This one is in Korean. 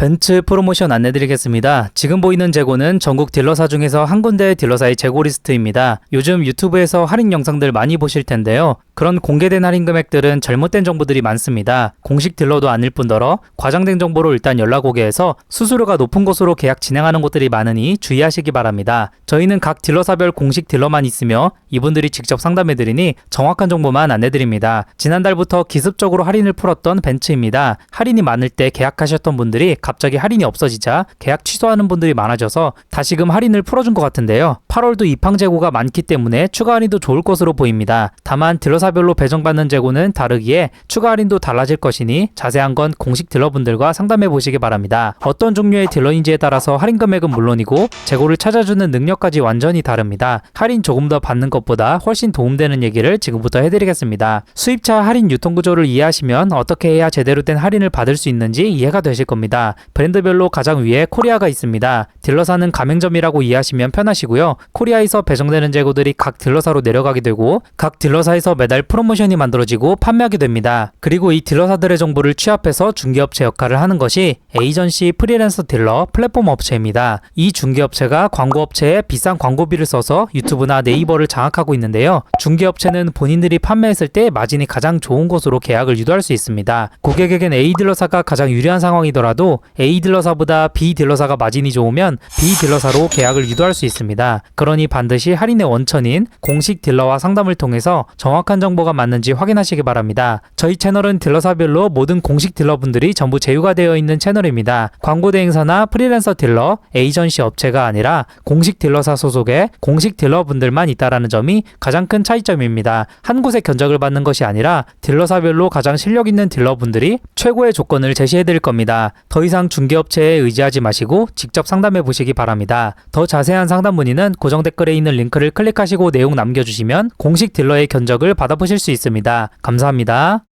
벤츠 프로모션 안내드리겠습니다. 지금 보이는 재고는 전국 딜러사 중에서 한 군데의 딜러사의 재고 리스트입니다. 요즘 유튜브에서 할인 영상들 많이 보실 텐데요. 그런 공개된 할인 금액들은 잘못된 정보들이 많습니다. 공식 딜러도 아닐 뿐더러 과장된 정보로 일단 연락 오게 해서 수수료가 높은 곳으로 계약 진행하는 곳들이 많으니 주의하시기 바랍니다. 저희는 각 딜러사별 공식 딜러만 있으며 이분들이 직접 상담해드리니 정확한 정보만 안내드립니다. 지난달부터 기습적으로 할인을 풀었던 벤츠입니다. 할인이 많을 때 계약하셨던 분들이 갑자기 할인이 없어지자 계약 취소하는 분들이 많아져서 다시금 할인을 풀어준 것 같은데요. 8월도 입항 재고가 많기 때문에 추가 할인도 좋을 것으로 보입니다. 다만 딜러사 별로 배정받는 재고는 다르기에 추가 할인도 달라질 것이니 자세한 건 공식 딜러분들과 상담해 보시기 바랍니다. 어떤 종류의 딜러인지에 따라서 할인 금액은 물론이고 재고를 찾아주는 능력까지 완전히 다릅니다. 할인 조금 더 받는 것보다 훨씬 도움되는 얘기를 지금부터 해드리겠습니다. 수입차 할인 유통 구조를 이해하시면 어떻게 해야 제대로 된 할인을 받을 수 있는지 이해가 되실 겁니다. 브랜드별로 가장 위에 코리아가 있습니다. 딜러사는 가맹점이라고 이해하시면 편하시고요. 코리아에서 배정되는 재고들이 각 딜러사로 내려가게 되고 각 딜러사에서 매달 프로모션이 만들어지고 판매하게 됩니다. 그리고 이 딜러사들의 정보를 취합해서 중개업체 역할을 하는 것이 에이전시 프리랜서 딜러 플랫폼 업체입니다. 이 중개업체가 광고업체에 비싼 광고비를 써서 유튜브나 네이버를 장악하고 있는데요. 중개업체는 본인들이 판매했을 때 마진이 가장 좋은 곳으로 계약을 유도할 수 있습니다. 고객에겐 A 딜러사가 가장 유리한 상황이더라도 A 딜러사보다 B 딜러사가 마진이 좋으면 B 딜러사로 계약을 유도할 수 있습니다. 그러니 반드시 할인의 원천인 공식 딜러와 상담을 통해서 정확한 정보가 맞는지 확인하시기 바랍니다. 저희 채널은 딜러사별로 모든 공식 딜러분들이 전부 제휴가 되어 있는 채널입니다. 광고 대행사나 프리랜서 딜러, 에이전시 업체가 아니라 공식 딜러사 소속의 공식 딜러분들만 있다라는 점이 가장 큰 차이점입니다. 한 곳에 견적을 받는 것이 아니라 딜러사별로 가장 실력 있는 딜러분들이 최고의 조건을 제시해 드릴 겁니다. 더 이상 중개업체에 의지하지 마시고 직접 상담해 보시기 바랍니다. 더 자세한 상담 문의는 고정 댓글에 있는 링크를 클릭하시고 내용 남겨주시면 공식 딜러의 견적을 받아보실 수 있습니다. 감사합니다.